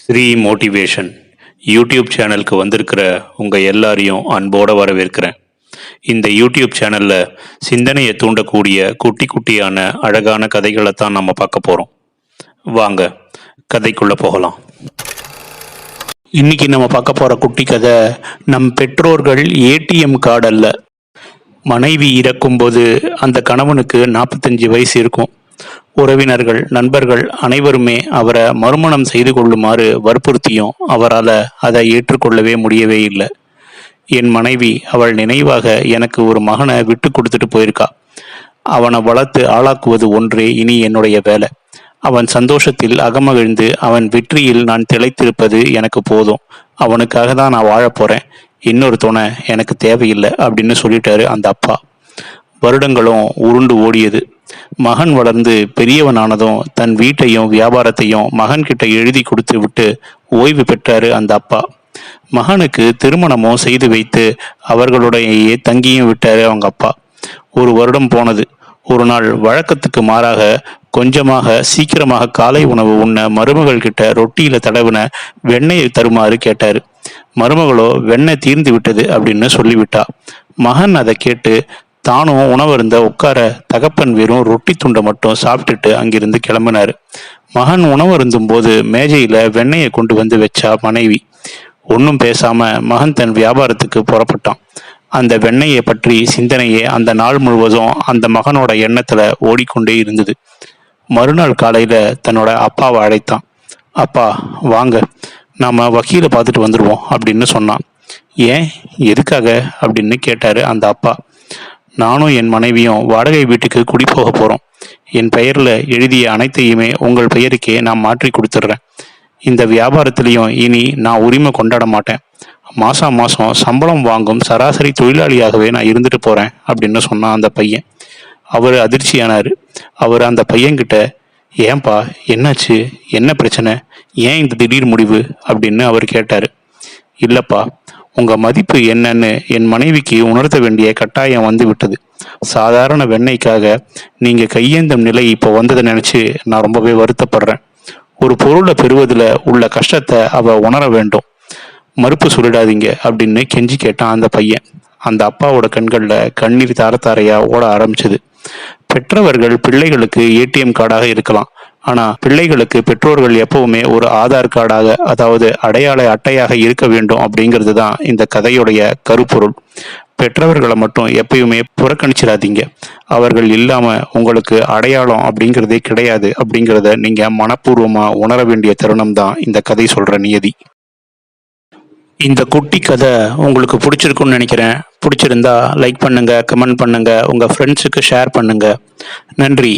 Sri motivation YouTube சேனலுக்கு வந்திருக்கிற உங்கள் எல்லாரையும் அன்போடு வரவேற்கிறேன். இந்த யூடியூப் சேனலில் சிந்தனையை தூண்டக்கூடிய குட்டி குட்டியான அழகான கதைகளை தான் நம்ம பார்க்க போகிறோம் வாங்க கதைக்குள்ளே போகலாம். இன்னைக்கு நம்ம பார்க்க போகிற குட்டி கதை நம் பெற்றோர்கள் ஏடிஎம் கார்டு அல்ல மனைவி இறக்கும்போது அந்த கணவனுக்கு நாற்பத்தஞ்சு வயசு இருக்கும். உறவினர்கள் நண்பர்கள் அனைவருமே அவரை மறுமணம் செய்து கொள்ளுமாறு வற்புறுத்தியும் அவரால் அதை ஏற்றுக்கொள்ளவே முடியவே இல்லை. என் மனைவி அவள் நினைவாக எனக்கு ஒரு மகனை விட்டு கொடுத்துட்டு போயிருக்கா. அவனை வளர்த்து ஆளாக்குவது ஒன்றே இனி என்னுடைய வேலை. அவன் சந்தோஷத்தில் அகமகிழ்ந்து அவன் வெற்றியில் நான் திளைத்திருப்பது எனக்கு போதும். அவனுக்காக தான் நான் வாழப் போறேன். இன்னொரு துணை எனக்கு தேவையில்லை அப்படின்னு சொல்லிட்டாரு அந்த அப்பா. வருடங்களும் உருண்டு ஓடியது. மகன் வளர்ந்து பெரியவனானதும் தன் வீட்டையும் வியாபாரத்தையும் மகன்கிட்ட எழுதி கொடுத்து விட்டு ஓய்வு பெற்றாரு அந்த அப்பா. மகனுக்கு திருமணமும் செய்து வைத்து அவர்களுடையே தங்கியும் விட்டாரு அவங்க அப்பா. ஒரு வருடம் போனது. ஒரு நாள் வழக்கத்துக்கு மாறாக கொஞ்சமாக சீக்கிரமாக காலை உணவு உண்ண மருமகள் கிட்ட ரொட்டியில தடவின வெண்ணெயை தருமாறு கேட்டாரு. மருமகளோ வெண்ணெய் தீர்ந்து விட்டது அப்படின்னு சொல்லிவிட்டா. மகன் அதை கேட்டு தானும் உணவருந்த உட்கார தகப்பன் வெறும் ரொட்டி துண்டை மட்டும் சாப்பிட்டுட்டு அங்கிருந்து கிளம்பினாரு. மகன் உணவருந்தும் போது மேஜையில வெண்ணெயை கொண்டு வந்து வச்சா மனைவி. ஒன்றும் பேசாம மகன் தன் வியாபாரத்துக்கு புறப்பட்டான். அந்த வெண்ணெயை பற்றி சிந்தனையே அந்த நாள் முழுவதும் அந்த மகனோட எண்ணத்துல ஓடிக்கொண்டே இருந்தது. மறுநாள் காலையில தன்னோட அப்பாவை அழைத்தான். அப்பா வாங்க. நாம வக்கீலை பார்த்துட்டு வந்துடுவோம் அப்படின்னு சொன்னான். ஏன்? எதுக்காக? அப்படின்னு கேட்டாரு அந்த அப்பா. நானும் என் மனைவியும் வாடகை வீட்டுக்கு குடி போக போகிறோம் என் பெயரில் எழுதிய அனைத்தையுமே உங்கள் பெயருக்கே நான் மாற்றி கொடுத்துட்றேன். இந்த வியாபாரத்திலையும் இனி நான் உரிமை கொண்டாட மாட்டேன். மாசம் மாசம் சம்பளம் வாங்கும் சராசரி தொழிலாளியாகவே நான் இருந்துட்டு போகிறேன் அப்படின்னு சொன்னான் அந்த பையன். அவர் அதிர்ச்சியானாரு. அவர் அந்த பையன்கிட்ட ஏன்பா என்னாச்சு? என்ன பிரச்சனை? ஏன் இந்த திடீர் முடிவு? அப்படின்னு அவர் கேட்டார். இல்லப்பா உங்க மதிப்பு என்னன்னு என் மனைவிக்கு உணர்த்த வேண்டிய கட்டாயம் வந்து விட்டது சாதாரண வெண்ணெய்க்காக நீங்க கையேந்தும் நிலை இப்போ வந்ததை நினைச்சு நான் ரொம்பவே வருத்தப்படுறேன். ஒரு பொருளை பெறுவதில் உள்ள கஷ்டத்தை அவ உணர வேண்டும். மறுப்பு சொல்லிடாதீங்க அப்படின்னு கெஞ்சி கேட்டான் அந்த பையன். அந்த அப்பாவோட கண்களில் கண்ணீர் தாரத்தாரையா ஓட ஆரம்பிச்சது. பெற்றவர்கள் பிள்ளைகளுக்கு ஏடிஎம் கார்டாக இருக்கலாம். ஆனா பிள்ளைகளுக்கு பெற்றோர்கள் எப்பவுமே ஒரு ஆதார் கார்டாக அதாவது அடையாள அட்டையாக இருக்க வேண்டும் அப்படிங்கிறது தான் இந்த கதையுடைய கருப்பொருள். பெற்றவர்களை மட்டும் எப்பயுமே புறக்கணிச்சிடாதீங்க. அவர்கள் இல்லாம உங்களுக்கு அடையாளம் அப்படிங்கிறதே கிடையாது அப்படிங்கிறத நீங்க மனப்பூர்வமா உணர வேண்டிய தருணம் தான் இந்த கதை சொல்ற நியதி. இந்த குட்டி கதை உங்களுக்கு பிடிச்சிருக்குன்னு நினைக்கிறேன். பிடிச்சிருந்தா லைக் பண்ணுங்க கமெண்ட் பண்ணுங்க உங்க ஃப்ரெண்ட்ஸுக்கு ஷேர் பண்ணுங்க. நன்றி.